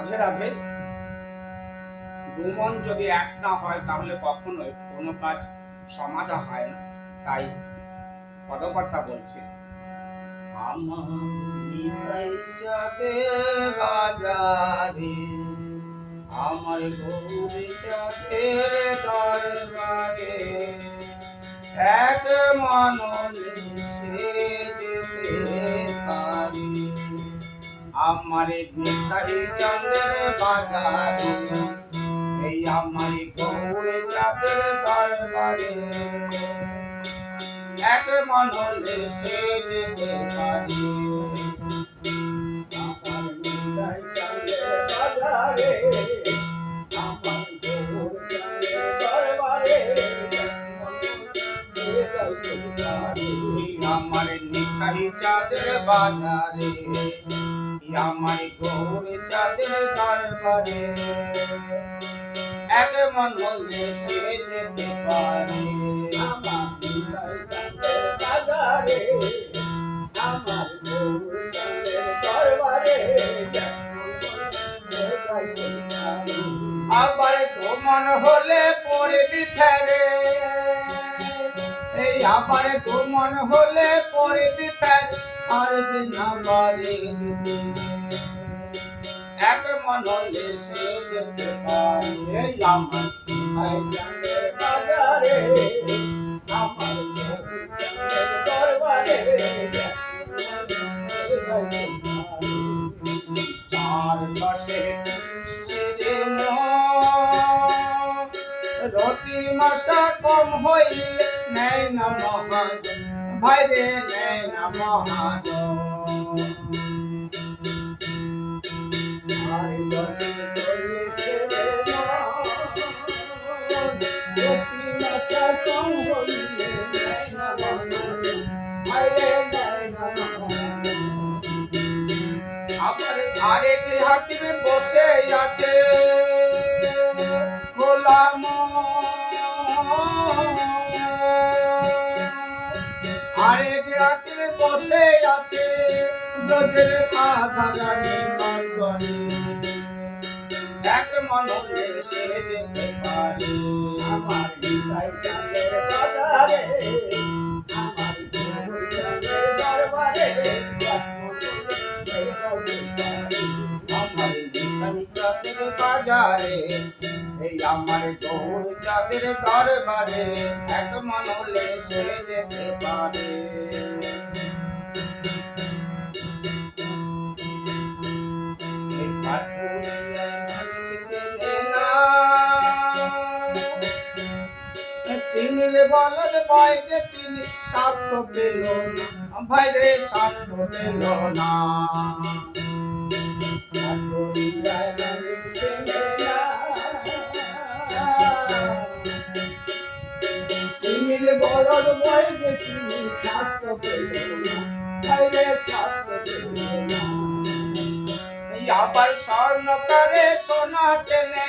রাধে রাধে। দুমন যদি এক না হয়, তাহলে কখনোই কোনো কাজ সমাধা হয় না। তাই পদকর্তা বলছে, আমার গৌরী যাবে দরবারে, এক মননে আমার নিতাই চন্দ্রের বাজারে। এই আমার গৌরে চাঁদের দরবারে। এক মনলে সে যেতে পারি। আমার নিতাই চন্দ্রের বাজারে। আমার নিতাই চাঁদের বাজারে। আমার গৌর চাঁদের দরবারে। এক মন হলে সে যেতে পারে। আবার তো মন হলে পড়বি ফেরে। এই আবার তো মন হলে পড়বি ফেরে। আর দিন। আমারে দিতে এক মন হলে সে যেতে পারে আমার বাজারে। আমার দরবারে চার রতি মাসা কম হইলে নেই না মহাজ আবার আরেক হাকিমে বসে আছে গোলাম এক মনে সে যেতে পারে। আমার হৃদয় চাঁদের বাজারে আমার চাঁদের দরবারে আমার হৃদয় চাঁদের এই আমার গৌর চাঁদের দরবারে এক মনলে সে যেতে পারে। চিনিলে বলদ ভয় যে চিনি সাধ্য পেল ভাই রে সাধ্য পেল না। চিনিলে বলদ যে সাধ্য পেল না ভাই আবার স্বর্ণকারে সোনা চেনে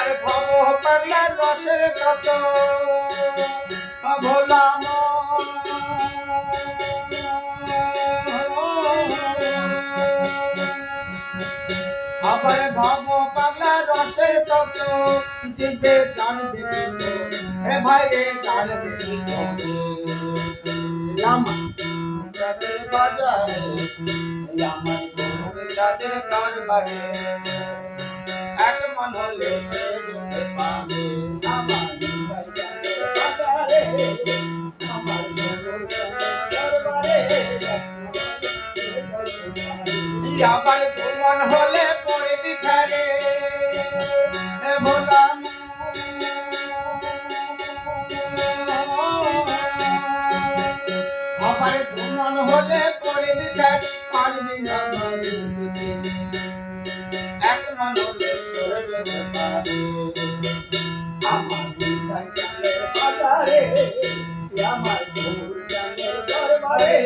গৌর চাঁদের দরবারে যে জন চিন্তা করে জ্ঞান জানে না ওনার বাদ বিক্রি করে এ ভাই রে বাদ বিক্রি করে ও যে চিন্তা করে জ্ঞান এক আমার দরবারে আমার দরবারে আমার মন হলে পড়বি ফেরে। ভোলা আমার মন হলে পড়বি ফের। পারবি না আমার দরবারে আমার দরবারে